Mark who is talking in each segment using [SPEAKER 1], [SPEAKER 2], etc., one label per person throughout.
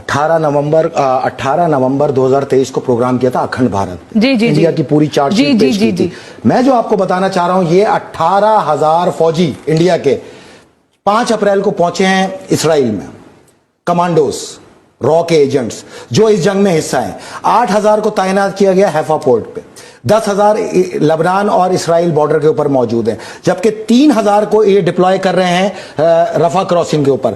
[SPEAKER 1] اٹھارہ نومبر اٹھارہ نومبر دو ہزار تیئیس کو پروگرام کیا تھا
[SPEAKER 2] اکھنڈ بھارت
[SPEAKER 1] جی،,
[SPEAKER 2] جی
[SPEAKER 1] جی انڈیا کی
[SPEAKER 2] پوری چارٹ جی جی
[SPEAKER 1] جی جی۔ میں جو آپ کو بتانا چاہ رہا ہوں یہ اٹھارہ ہزار فوجی انڈیا کے پانچ اپریل کو پہنچے ہیں اسرائیل میں۔ کمانڈوز رو کے ایجنٹس جو اس جنگ میں حصہ ہیں۔ آٹھ ہزار کو تعینات کیا گیا ہیفا پورٹ پہ۔ دس ہزار لبنان اور اسرائیل بارڈر کے اوپر موجود ہیں۔ جبکہ تین ہزار کو یہ ڈپلوائے کر رہے ہیں رفا کراسنگ کے اوپر۔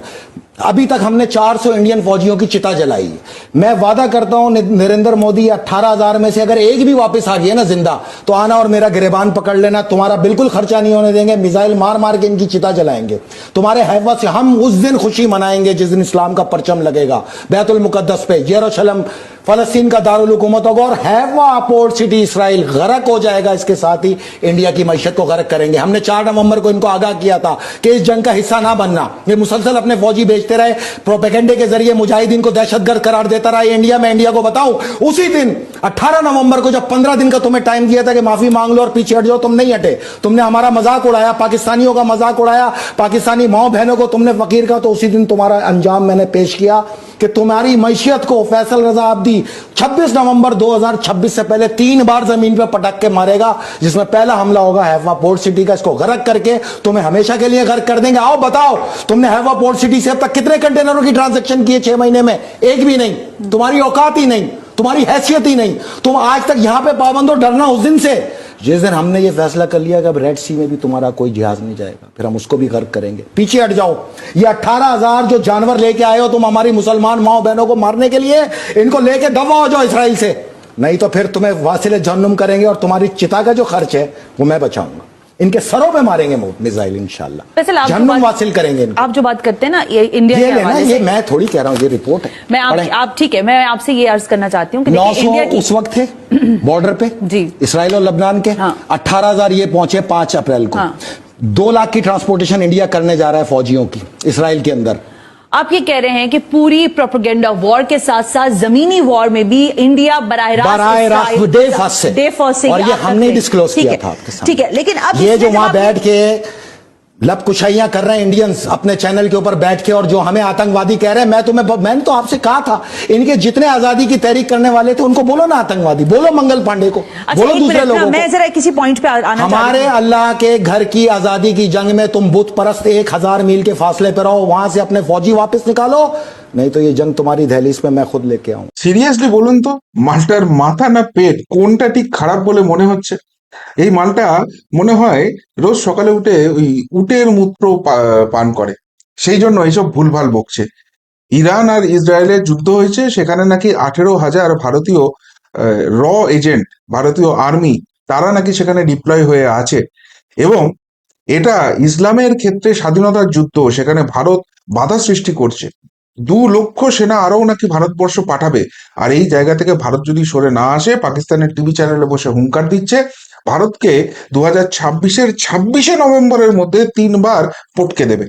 [SPEAKER 1] ابھی تک ہم نے چار سو انڈین فوجیوں کی چتا جلائی۔ میں وعدہ کرتا ہوں نریندر مودی، اٹھارہ ہزار میں سے اگر ایک بھی واپس آ گیا نا زندہ، تو آنا اور میرا گریبان پکڑ لینا، تمہارا بالکل خرچہ نہیں ہونے دیں گے، میزائل مار مار کے ان کی چتا جلائیں گے۔ تمہارے حیوا سے ہم اس دن خوشی منائیں گے جس دن اسلام کا پرچم لگے گا۔ بیت المقدس پہ، یروشلم فلسطین کا دارالحکومت ہوگا اور ہیوا پورٹ سٹی اسرائیل غرق ہو جائے گا۔ اس کے ساتھ ہی انڈیا کی معیشت کو غرق کریں گے۔ ہم نے چار نومبر کو ان کو آگاہ کیا تھا کہ اس جنگ کا حصہ نہ بننا۔ یہ مسلسل اپنے فوجی بھیجتے رہے۔ پروپیگنڈے کے ذریعے مجاہدین کو دہشت گرد قرار دیتا رہا۔ انڈیا، میں انڈیا کو بتاؤ اسی دن، اٹھارہ نومبر کو جب پندرہ دن کا تمہیں ٹائم دیا تھا کہ معافی مانگ لو اور پیچھے ہٹ جاؤ، تم نہیں ہٹے۔ تم نے ہمارا مذاق اڑایا، پاکستانیوں کا مذاق اڑایا، پاکستانی ماؤں بہنوں کو تم نے فقیر کا تو اسی دن تمہارا انجام میں نے پیش کیا۔ کہ تمہاری معیشت کو فیصل رضا عبدی 26 نومبر دو ہزار چھبیس سے پہلے تین بار زمین پہ پٹک کے مارے گا، جس میں پہلا حملہ ہوگا ہیوا پورٹ سٹی کا، اس کو غرق کر کے تمہیں ہمیشہ کے لیے غرق کر دیں گے۔ آؤ، بتاؤ، تم نے ہیوا پورٹ سٹی سے اب تک کتنے کنٹینروں کی ٹرانزیکشن کیے چھ مہینے میں؟ ایک بھی نہیں، تمہاری اوقات ہی نہیں، تمہاری حیثیت ہی نہیں۔ تم آج تک یہاں پہ پابند ہو، ڈرنا اس دن سے۔ جس دن ہم نے یہ فیصلہ کر لیا کہ اب ریڈ سی میں بھی تمہارا کوئی جہاز نہیں جائے گا، پھر ہم اس کو بھی غرق کریں گے۔ پیچھے ہٹ جاؤ۔ یہ اٹھارہ ہزار جو جانور لے کے آئے ہو تم ہماری مسلمان ماؤں بہنوں کو مارنے کے لیے، ان کو
[SPEAKER 2] لے کے دبا
[SPEAKER 1] ہو
[SPEAKER 2] جاؤ
[SPEAKER 1] اسرائیل سے۔ نہیں
[SPEAKER 2] تو پھر تمہیں واصل جہنم کریں گے اور
[SPEAKER 1] تمہاری
[SPEAKER 2] چتا
[SPEAKER 1] کا
[SPEAKER 2] جو
[SPEAKER 1] خرچ
[SPEAKER 2] ہے،
[SPEAKER 1] وہ میں بچاؤں گا۔ ان کے سروں پہ
[SPEAKER 2] ماریں گے
[SPEAKER 1] میزائل
[SPEAKER 2] انشاءاللہ۔ جنم واصل کریں گے آپ جو بات کرتے ہیں نا
[SPEAKER 1] انڈیا
[SPEAKER 2] کے
[SPEAKER 1] حوالے
[SPEAKER 2] سے یہ
[SPEAKER 1] میں تھوڑی کہہ رہا ہوں
[SPEAKER 2] یہ
[SPEAKER 1] رپورٹ ہے۔ میں آپ
[SPEAKER 2] ٹھیک
[SPEAKER 1] ہے میں آپ سے یہ عرض کرنا
[SPEAKER 2] چاہتی
[SPEAKER 1] ہوں نو سو اس وقت تھے بارڈر پہ جی۔ اسرائیل اور لبنان کے۔ ہاں۔
[SPEAKER 2] اٹھارہ ہزار یہ پہنچے پانچ اپریل کو۔ ہاں۔ دو لاکھ کی ٹرانسپورٹیشن انڈیا کرنے جا رہا ہے فوجیوں کی
[SPEAKER 1] اسرائیل کے
[SPEAKER 2] اندر۔
[SPEAKER 1] آپ یہ کہہ
[SPEAKER 2] رہے ہیں کہ
[SPEAKER 1] پوری پروپیگنڈا
[SPEAKER 2] وار
[SPEAKER 1] کے
[SPEAKER 2] ساتھ ساتھ
[SPEAKER 1] زمینی
[SPEAKER 2] وار
[SPEAKER 1] میں
[SPEAKER 2] بھی
[SPEAKER 1] انڈیا براہ راست
[SPEAKER 2] براہ راست دے فرس
[SPEAKER 1] سے اور
[SPEAKER 2] یہ
[SPEAKER 1] ہم
[SPEAKER 2] نے
[SPEAKER 1] ڈسکلوز کیا تھا ٹھیک ہے لیکن اب یہ جو وہاں بیٹھ کے لب کشائیاں کر رہے ہیں انڈینز اپنے چینل کے اوپر بیٹھ کے اور جو ہمیں آتنک وادی کہہ رہے ہیں میں تمہیں میں نے تو آپ سے کہا تھا ان کے جتنے
[SPEAKER 2] آزادی
[SPEAKER 1] کی
[SPEAKER 2] تحریک
[SPEAKER 1] کرنے
[SPEAKER 2] والے تھے
[SPEAKER 1] ان
[SPEAKER 2] کو
[SPEAKER 1] بولو
[SPEAKER 2] نا آتنک وادی بولو منگل پانڈے کو
[SPEAKER 1] اچھا،
[SPEAKER 2] بولو دوسرے
[SPEAKER 1] لوگوں میں ذرا کسی پوائنٹ پہ آنا ہمارے اللہ کے گھر کی آزادی کی جنگ میں تم بت پرست ایک ہزار میل کے فاصلے پہ رہو وہاں سے اپنے فوجی واپس نکالو نہیں تو یہ
[SPEAKER 3] جنگ تمہاری دہلیز پہ میں خود لے کے آؤں۔ سیریسلی بولوں تو ماسٹر এই মালটা মনে হয় রোজ সকালে উঠে ওই উটের মূত্র পান করে। সেই জন্য এইসব ভুলভাল বকছে। ইরান আর ইসরায়েলের যুদ্ধ হয়েছে, সেখানে নাকি আঠেরো হাজার ভারতীয় র এজেন্ট, ভারতীয় আর্মি, তারা নাকি সেখানে ডিপ্লয় হয়ে আছে। এবং এটা ইসলামের ক্ষেত্রে স্বাধীনতার যুদ্ধ, সেখানে ভারত বাধা সৃষ্টি করছে। দু লক্ষ সেনা আরও নাকি ভারতবর্ষ পাঠাবে। আর এই জায়গা থেকে ভারত যদি সরে না আসে, পাকিস্তানের টিভি চ্যানেলে বসে হুঙ্কার দিচ্ছে ভারতকে দু হাজার ছাব্বিশের ছাব্বিশে নভেম্বরের মধ্যে তিনবার পটকে দেবে।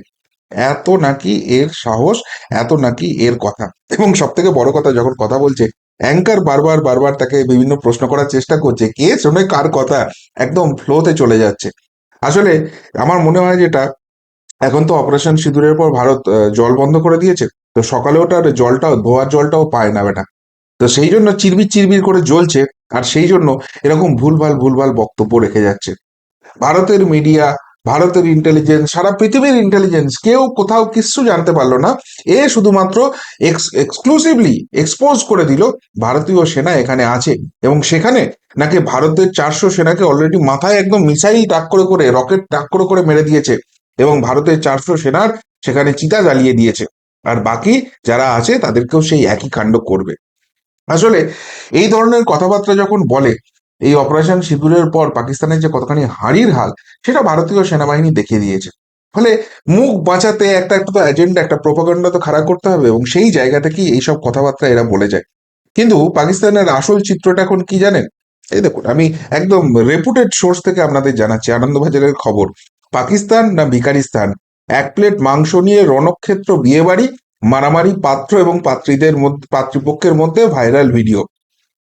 [SPEAKER 3] এত নাকি এর সাহস, এত নাকি এর কথা। এবং সব থেকে বড় কথা, যখন কথা বলছে, অ্যাঙ্কার বারবার বারবার তাকে বিভিন্ন প্রশ্ন করার চেষ্টা করছে, কে শোনে কার কথা, একদম ফ্লোতে চলে যাচ্ছে। আসলে আমার মনে হয় যেটা, এখন তো অপারেশন সিঁদুরের পর ভারত জল বন্ধ করে দিয়েছে, তো সকালে ওটার জলটাও, ধোয়ার জলটাও পায় না বেটা। তো সেই জন্য চিরবির চিরবির করে জ্বলছে, আর সেই জন্য এরকম ভুলভাল ভুলভাল বক্তব্য রেখে যাচ্ছে। ভারতের মিডিয়া ভারতের ইন্টেলিজেন্স সারা পৃথিবীর ইন্টেলিজেন্স কেউ কোথাও কিচ্ছু জানতে পারল না। এ শুধুমাত্র এক্সক্লুসিভলি এক্সপোজ করে দিল ভারতীয় সেনা এখানে আছে। এবং সেখানে নাকি ভারতের চারশো সেনাকে অলরেডি মাথায় একদম মিসাইল টাক করে করে রকেট টাক করে করে মেরে দিয়েছে। এবং ভারতের চারশো সেনার সেখানে চিতা জ্বালিয়ে দিয়েছে। আর বাকি যারা আছে তাদেরকেও সেই একই কাণ্ড করবে। আসলে এই ধরনের কথাবার্তা যখন বলে, এই অপারেশন সিঁদুরের পর পাকিস্তানের যে কতখানি হাড়ির হাল, সেটা ভারতীয় সেনাবাহিনী দেখিয়ে দিয়েছে। ফলে মুখ বাঁচাতে একটা একটা তো এজেন্ডা একটা প্রোপাগান্ডা তো খাড়া করতে হবে এবং সেই জায়গা থেকেই এইসব কথাবার্তা এরা বলে যায়। কিন্তু পাকিস্তানের আসল চিত্রটা এখন কি জানেন? এই দেখুন, আমি একদম রেপুটেড সোর্স থেকে আপনাদের জানাচ্ছি, আনন্দবাজারের খবর। পাকিস্তান না ভিকারিস্তান? এক প্লেট মাংস নিয়ে রণক্ষেত্র বিয়ে বাড়ি মারামারি পাত্র এবং পাত্রীদের মধ্যে, পাত্রীপক্ষের মধ্যে ভাইরাল ভিডিও।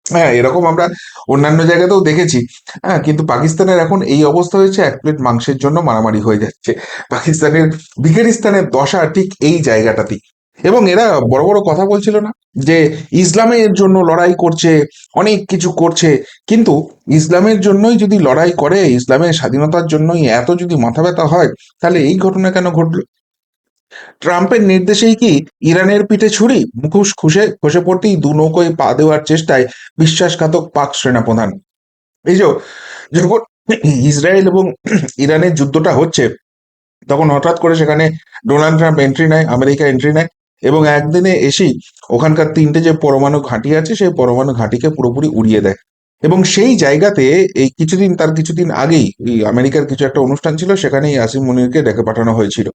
[SPEAKER 3] হ্যাঁ এরকম আমরা অন্যান্য জায়গাতেও দেখেছি। হ্যাঁ কিন্তু পাকিস্তানের এখন এই অবস্থা হয়েছে, এক প্লেট মাংসের জন্য মারামারি হয়ে যাচ্ছে। পাকিস্তানের ভিকারিস্তানের দশা ঠিক এই জায়গাটাতেই। এবং এরা বড় বড় কথা বলছিল না, যে ইসলামের জন্য লড়াই করছে, অনেক কিছু করছে, কিন্তু ইসলামের জন্যই যদি লড়াই করে, ইসলামের স্বাধীনতার জন্যই এত যদি মাথা ব্যথা হয়, তাহলে এই ঘটনা কেন ঘটলো? ট্রাম্পের নির্দেশেই কি ইরানের পিঠে ছুরি? মুখোশ খুশে, খসে পড়তেই দু নৌকোয় পা দেওয়ার চেষ্টায় বিশ্বাসঘাতক পাক সেনাপ্রধান। এই যে, যখন ইসরায়েল এবং ইরানের যুদ্ধটা হচ্ছে, তখন হঠাৎ করে সেখানে ডোনাল্ড ট্রাম্প এন্ট্রি নেয়, আমেরিকা এন্ট্রি নেয় এবং একদিনে এসেই ওখানকার তিনটে যে পরমাণু ঘাঁটি আছে, সেই পরমাণু ঘাঁটিকে পুরোপুরি উড়িয়ে দেয়। এবং সেই জায়গাতে এই কিছুদিন, তার কিছুদিন আগেই আমেরিকার কিছু একটা অনুষ্ঠান ছিল, সেখানেই আসিম মনিরকে ডেকে পাঠানো হয়েছিল।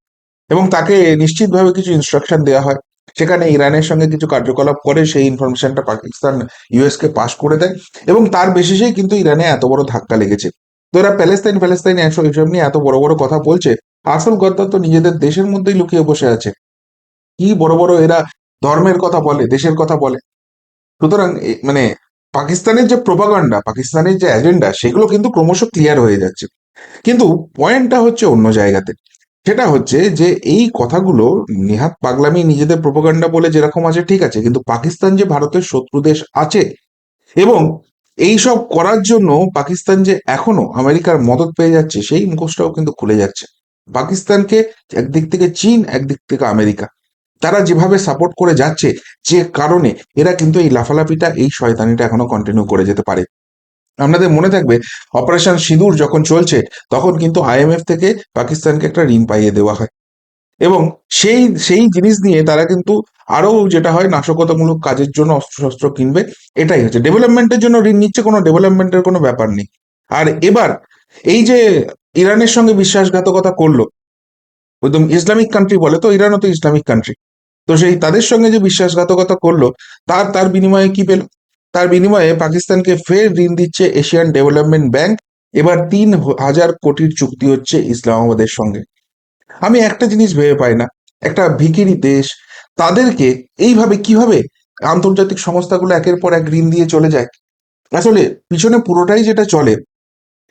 [SPEAKER 3] এবং তাকে নিশ্চিতভাবে কিছু ইনস্ট্রাকশন দেওয়া হয়। সেখানে ইরানের সঙ্গে কিছু কার্যকলাপ করে সেই ইনফরমেশনটা পাকিস্তান ইউএস কে পাস করে দেয় এবং তার বেসিসেই কিন্তু ইরানে এত বড় ধাক্কা লেগেছে। তো এরা প্যালেস্তাইন প্যালেস্তাইন এসব এসব নিয়ে এত বড় বড় কথা বলছে, আসল গদ্দার তো নিজেদের দেশের মধ্যেই লুকিয়ে বসে আছে। কি বড় বড় এরা ধর্মের কথা বলে, দেশের কথা বলে। সুতরাং মানে পাকিস্তানের যে প্রোপাগান্ডা পাকিস্তানের যে এজেন্ডা সেগুলো কিন্তু ক্রমশ ক্লিয়ার হয়ে যাচ্ছে। কিন্তু পয়েন্টটা হচ্ছে অন্য জায়গাতে। সেটা হচ্ছে যে এই কথাগুলো নেহাত পাগলামি নিজেদের প্রোপাগান্ডা বলে যেরকম আছে ঠিক আছে, কিন্তু পাকিস্তান যে ভারতের শত্রু দেশ আছে এবং এই সব করার জন্য পাকিস্তান যে এখনও আমেরিকার মদত পেয়ে যাচ্ছে, সেই মুখোশটাও কিন্তু খুলে যাচ্ছে। পাকিস্তানকে একদিক থেকে চীন, একদিক থেকে আমেরিকা। তারা যেভাবে সাপোর্ট করে যাচ্ছে, যে কারণে এরা কিন্তু এই লাফালাফিটা, এই শয়তানিটা এখনও কন্টিনিউ করে যেতে পারে। আপনাদের মনে থাকবে অপারেশন সিঁদুর যখন চলছে, তখন কিন্তু আইএমএফ থেকে পাকিস্তানকে একটা ঋণ পাইয়ে দেওয়া হয়। এবং সেই সেই জিনিস নিয়ে তারা কিন্তু আরও যেটা হয়, নাশকতামূলক কাজের জন্য অস্ত্রশস্ত্র কিনবে, এটাই হচ্ছে। ডেভেলপমেন্টের জন্য ঋণ নিচ্ছে কোনো, ডেভেলপমেন্টের কোনো ব্যাপার নেই। আর এবার, এই যে ইরানের সঙ্গে বিশ্বাসঘাতকতা করল, একদম ইসলামিক কান্ট্রি বলে তো, ইরানও তো ইসলামিক কান্ট্রি তো সেই তাদের সঙ্গে যে বিশ্বাসঘাতকতা করল, তার তার বিনিময়ে কি পেল? তার বিনিময়ে পাকিস্তানকে ফের ঋণ দিচ্ছে এশিয়ান ডেভেলপমেন্ট ব্যাংক। এবার তিন হাজার কোটির চুক্তি হচ্ছে ইসলামাবাদের সঙ্গে। আমি একটা জিনিস ভেবে পাই না। একটা ভিকিরি দেশ, তাদেরকে এইভাবে কীভাবে আন্তর্জাতিক সংস্থাগুলো একের পর এক ঋণ দিয়ে চলে যায়? আসলে পিছনে পুরোটাই যেটা চলে,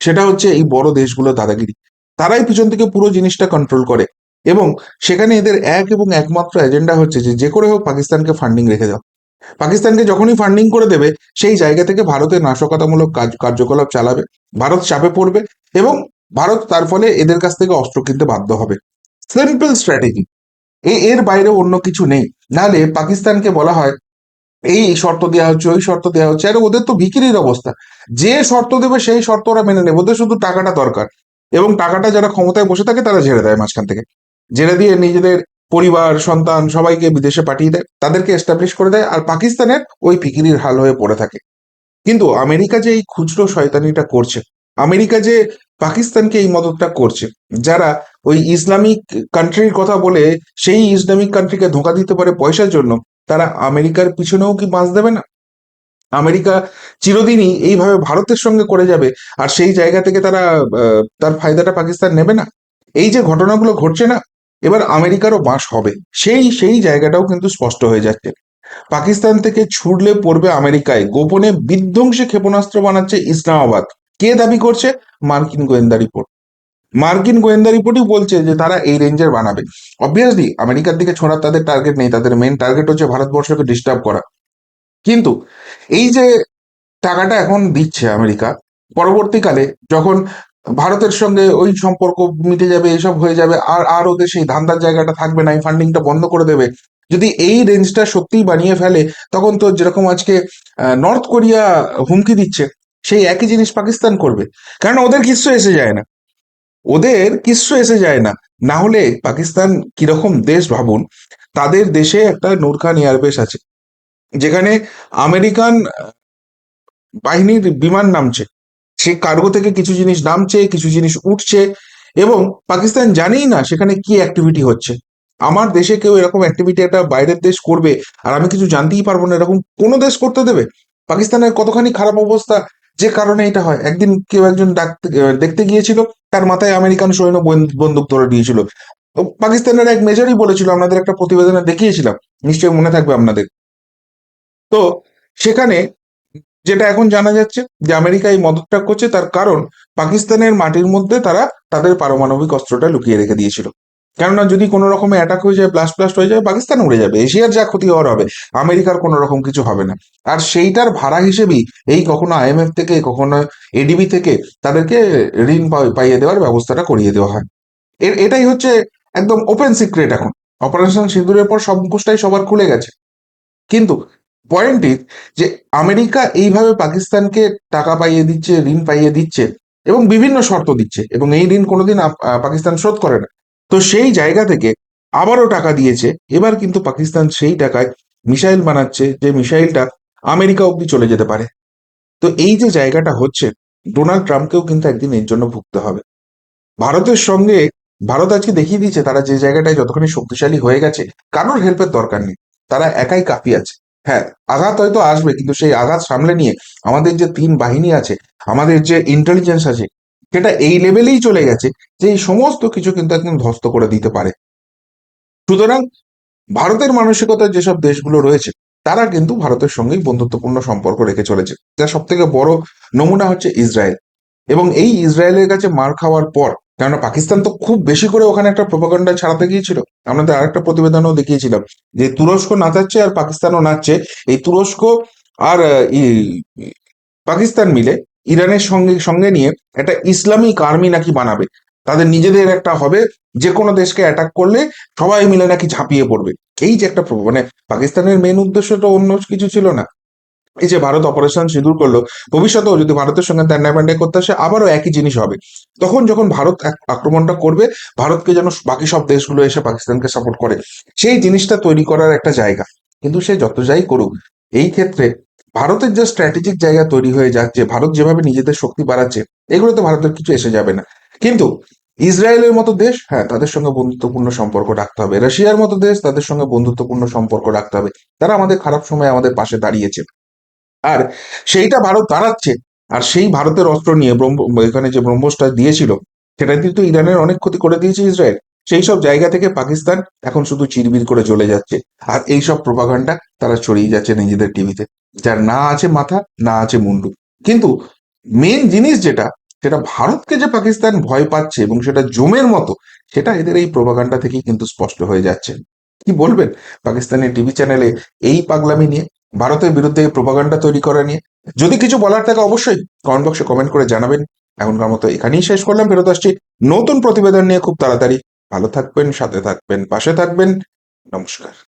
[SPEAKER 3] সেটা হচ্ছে এই বড় দেশগুলো দাদাগিরি। তারাই পিছন থেকে পুরো জিনিসটা কন্ট্রোল করে। এবং সেখানে এদের এক এবং একমাত্র এজেন্ডা হচ্ছে যে যে করে হোক পাকিস্তানকে ফান্ডিং রেখে দাও। পাকিস্তানকে যখনই ফান্ডিং করে দেবে, সেই জায়গা থেকে ভারতের নাশকতামূলক কাজ, কার্যকলাপ চালাবে, ভারত চাপে পড়বে এবং ভারত তার ফলে এদের কাছ থেকে অস্ত্র কিনতে বাধ্য হবে। সিম্পল স্ট্র্যাটেজি এর বাইরে অন্য কিছু নেই। নাহলে পাকিস্তানকে বলা হয়, এই শর্ত দেওয়া হচ্ছে, ওই শর্ত দেওয়া হচ্ছে, আরে ওদের তো বিক্রির অবস্থা। যে শর্ত দেবে, সেই শর্ত ওরা মেনে নেবে, ওদের শুধু টাকাটা দরকার। এবং টাকাটা যারা ক্ষমতায় বসে থাকে, তারা ঝেড়ে দেয় মাঝখান থেকে। ঝেড়ে দিয়ে নিজেদের পরিবার, সন্তান সবাইকে বিদেশে পাঠিয়ে দেয়, তাদেরকে এস্টাবলিশ করে দেয় আর পাকিস্তানের ওই ফিকিরির হাল হয়ে পড়ে থাকে। কিন্তু আমেরিকা যে এই খুচরো শয়তানিটা করছে, আমেরিকা যে পাকিস্তানকে এই মদতটা করছে, যারা ওই ইসলামিক কান্ট্রির কথা বলে সেই ইসলামিক কান্ট্রিকে ধোকা দিতে পারে পয়সার জন্য, তারা আমেরিকার পিছনেও কি বাঁচ দেবে না? আমেরিকা চিরদিনই এইভাবে ভারতের সঙ্গে করে যাবে আর সেই জায়গা থেকে তারা তার ফায়দাটা পাকিস্তান নেবে না? এই যে ঘটনাগুলো ঘটছে না এবার আমেরিকারও বাস হবে। সেই সেই জায়গাটাও কিন্তু স্পষ্ট হয়ে যাচ্ছে। পাকিস্তান থেকে ছুটলে পড়বে আমেরিকায়। গোপনে বিধ্বংসী ক্ষেপণাস্ত্র বানাচ্ছে ইসলামাবাদ। কে দাবি করছে? মার্কিন গোয়েন্দা রিপোর্ট। মার্কিন গোয়েন্দা রিপোর্টই বলছে যে তারা এই রেঞ্জের বানাবে। অবভিয়াসলি, আমেরিকার দিকে ছোড়ার তাদের টার্গেট নেই। তাদের মেন টার্গেট হচ্ছে ভারতবর্ষকে ডিস্টার্ব করা। কিন্তু এই যে টাকাটা এখন দিচ্ছে আমেরিকা, পরবর্তীকালে যখন ভারতের সঙ্গে ওই সম্পর্ক মিটে যাবে, এসব হয়ে যাবে, আর আর ওদের সেই ধান্দার জায়গাটা থাকবে না, এই ফান্ডিংটা বন্ধ করে দেবে। যদি এই রেঞ্জটা সত্যিই বানিয়ে ফেলে, তখন তো যেরকম আজকে নর্থ কোরিয়া হুমকি দিচ্ছে, সেই একই জিনিস পাকিস্তান করবে। কারণ ওদের কিচ্ছু এসে যায় না। ওদের কিচ্ছু এসে যায় না। না হলে পাকিস্তান কীরকম দেশ ভাবুন, তাদের দেশে একটা নূর খান এয়ারবেস আছে, যেখানে আমেরিকান বাহিনীর বিমান নামছে। সে কার্গো থেকে কিছু জিনিস নামছে, কিছু জিনিস উঠছে এবং পাকিস্তান জানেই না সেখানে কি অ্যাক্টিভিটি হচ্ছে। আমার দেশে কেউ এরকম অ্যাক্টিভিটি একটা বাইরের দেশ করবে আর আমি কিছু জানতেই পারব না, এরকম কোনো দেশ করতে দেবে? পাকিস্তানের কতখানি খারাপ অবস্থা যে কারণে এটা হয়? একদিন কেউ একজন দেখতে গিয়েছিল, তার মাথায় আমেরিকান সৈন্য বন- বন্দুক ধরে দিয়েছিল পাকিস্তানের এক মেজরই বলেছিল, আপনাদের একটা প্রতিবেদনে দেখিয়েছিলাম, নিশ্চয়ই মনে থাকবে আপনাদের। তো সেখানে যেটা এখন জানা যাচ্ছে যে আমেরিকা এই মদতটা করছে, তার কারণ পাকিস্তানের মাটির মধ্যে তারা তাদের পারমাণবিক অস্ত্রটা লুকিয়ে রেখে দিয়েছিল। কেননা যদি কোনো রকমের অ্যাটাক হয়ে যায় ব্লাস্ট ব্লাস্ট হয়ে যায়, পাকিস্তান উড়ে যাবে। এশিয়ার যা ক্ষতি হওয়ার হবে, আমেরিকার কোনো রকম কিছু হবে না। আর সেইটার ভাড়া হিসেবেই এই কখনো আইএমএফ থেকে, কখনো এডিবি থেকে তাদেরকে ঋণ পাই- পাইয়ে দেওয়ার ব্যবস্থাটা করিয়ে দেওয়া হয়। এর, এটাই হচ্ছে একদম ওপেন সিক্রেট এখন। অপারেশন সিঁদুরের পর সব মুখোশটাই সবার খুলে গেছে। কিন্তু পয়েন্ট ইজ যে আমেরিকা এইভাবে পাকিস্তানকে টাকা পাইয়ে দিচ্ছে, ঋণ পাইয়ে দিচ্ছে এবং বিভিন্ন শর্ত দিচ্ছে এবং এই ঋণ কোনোদিন পাকিস্তান শোধ করে না। তো সেই জায়গা থেকে আবারও টাকা দিয়েছে। এবার কিন্তু পাকিস্তান সেই টাকায় মিসাইল বানাচ্ছে যে মিসাইলটা আমেরিকা অব্দি চলে যেতে পারে। তো এই যে জায়গাটা হচ্ছে, ডোনাল্ড ট্রাম্পকেও কিন্তু একদিন এর জন্য ভুগতে হবে। ভারতের সঙ্গে, ভারত আজকে দেখিয়ে দিয়েছে তারা যে জায়গাটায় যতখানি শক্তিশালী হয়ে গেছে, কারোর হেল্পের দরকার নেই। তারা একাই কাফি আছে। হ্যাঁ আঘাত হয়তো আসবে, কিন্তু সেই আঘাত সামলে নিয়ে আমাদের যে তিন বাহিনী আছে, আমাদের যে ইন্টেলিজেন্স আছে, সেটা এই লেভেলেই চলে গেছে যে এই সমস্ত কিছু কিন্তু একদম ধ্বস্ত করে দিতে পারে। সুতরাং ভারতের মানসিকতার যেসব দেশগুলো রয়েছে, তারা কিন্তু ভারতের সঙ্গেই বন্ধুত্বপূর্ণ সম্পর্ক রেখে চলেছে। যার সব থেকে বড় নমুনা হচ্ছে ইসরায়েল। এবং এই ইসরায়েলের কাছে মার খাওয়ার পর কেননা পাকিস্তান তো খুব বেশি করে ওখানে একটা প্রোপাগান্ডা ছাড়াতে গিয়েছিল। আমাদের আরেকটা প্রতিবেদনও দেখিয়েছিলাম যে তুরস্ক নাচাচ্ছে আর পাকিস্তানও নাচছে। এই তুরস্ক আর পাকিস্তান মিলে ইরানের সঙ্গে সঙ্গে নিয়ে একটা ইসলামিক আর্মি নাকি বানাবে। তাদের নিজেদের একটা হবে যে কোনো দেশকে অ্যাটাক করলে সবাই মিলে নাকি ঝাঁপিয়ে পড়বে। এই যে একটা মানে পাকিস্তানের মেন উদ্দেশ্য তো অন্য কিছু ছিল না। এই যে ভারত অপারেশন সিঁদুর করল, ভবিষ্যতেও যদি ভারতের সঙ্গে ন্যায় করতে আসে, আবারও একই জিনিস হবে। তখন যখন ভারত আক্রমণটা করবে, ভারতকে যেন বাকি সব দেশগুলো এসে পাকিস্তানকে সাপোর্ট করে। সেই জিনিসটা তৈরি করার একটা জায়গা। কিন্তু সে যত যাই করুক, এই ক্ষেত্রে ভারতের যে স্ট্র্যাটেজিক জায়গা তৈরি হয়ে যাচ্ছে ভারত যেভাবে নিজেদের শক্তি বাড়াচ্ছে, এগুলোতে ভারতের কিছু এসে যাবে না। কিন্তু ইসরায়েলের মতো দেশ হ্যাঁ তাদের সঙ্গে বন্ধুত্বপূর্ণ সম্পর্ক রাখতে হবে। রাশিয়ার মতো দেশ, তাদের সঙ্গে বন্ধুত্বপূর্ণ সম্পর্ক রাখতে হবে। তারা আমাদের খারাপ সময় আমাদের পাশে দাঁড়িয়েছে। আর সেইটা ভারত দাঁড়াচ্ছে আর সেই ভারতের অস্ত্র নিয়ে ব্রহ্ম, এখানে যে ব্রহ্মসটা দিয়েছিল, সেটা দিয়ে তো ইরানের অনেক ক্ষতি করে দিয়েছে ইসরায়েল। সেই সব জায়গা থেকে পাকিস্তান এখন শুধু চিরবির করে চলে যাচ্ছে। আর এই সব প্রপাগান্ডা তারা ছড়িয়ে যাচ্ছে নিজেদের টিভিতে। যার না আছে মাথা, না আছে মুন্ডু। কিন্তু মেন জিনিস যেটা, সেটা ভারতকে যে পাকিস্তান ভয় পাচ্ছে এবং সেটা জমের মতো, সেটা এদের এই প্রপাগান্ডা থেকেই কিন্তু স্পষ্ট হয়ে যাচ্ছে। কি বলবেন? পাকিস্তানের টিভি চ্যানেলে এই পাগলামি নিয়ে ভারতের বিরুদ্ধে এই প্রপাগান্ডা তৈরি করা নিয়ে। যদি কিছু বলার থাকে অবশ্যই কমেন্ট বক্সে কমেন্ট করে জানাবেন। এখনকার মতো এখানেই শেষ করলাম, ফেরত আসছি নতুন প্রতিবেদন নিয়ে খুব তাড়াতাড়ি। ভালো থাকবেন, সাথে থাকবেন, পাশে থাকবেন। নমস্কার।